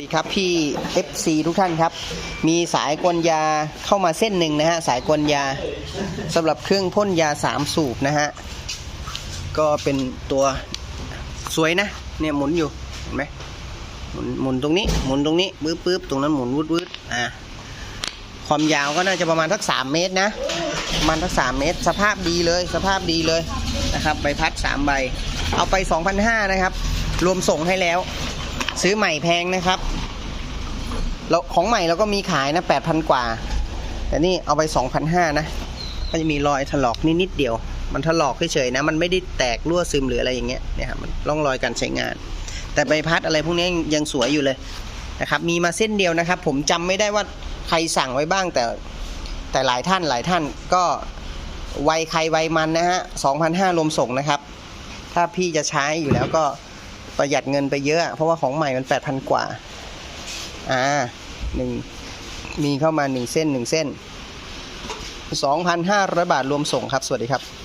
ดีครับพี่ FC ทุกท่านครับ มีสายกลยาเข้ามาเส้นหนึ่งนะฮะ สายกลยาสำหรับเครื่องพ่นยาสามสูบนะฮะ ก็เป็นตัวสวยนะ เนี่ยหมุนอยู่ เห็นไหมหมุนหมุนตรงนี้ หมุนตรงนี้ปื๊บปื๊บตรงนั้นหมุนวืดวืดอ่าความยาวก็น่าจะประมาณสักสามเมตรนะประมาณสักสามเมตร สภาพดีเลย สภาพดีเลยนะครับ ใบพัดสามใบ เอาไป 2,500นะครับ รวมส่งให้แล้ว ซื้อใหม่แพงนะครับเราของใหม่เราก็มีขายนะ8,000กว่า แต่นี่เอาไป2,500นะก็จะมีรอยถลอกนิดๆเดียว มันถลอกเฉยๆนะ มันไม่ได้แตกรั่วซึมหรืออะไรอย่างเงี้ยเนี่ยครับมันร่องรอยการใช้งาน แต่ใบพัดอะไรพวกนี้ยังสวยอยู่เลยนะครับ มีมาเส้นเดียวนะครับ ผมจำไม่ได้ว่าใครสั่งไว้บ้างแต่แต่หลายท่านหลายท่านก็ไวใครไวมันนะฮะ2,500รวมส่งนะครับ ถ้าพี่จะใช้อยู่แล้วก็ ประหยัดเงินไปเยอะ เพราะว่าของใหม่มัน8,000กว่า อ่าหนึ่งมีเข้ามาหนึ่งเส้นหนึ่งเส้น2,500บาทรวมส่งครับ สวัสดีครับ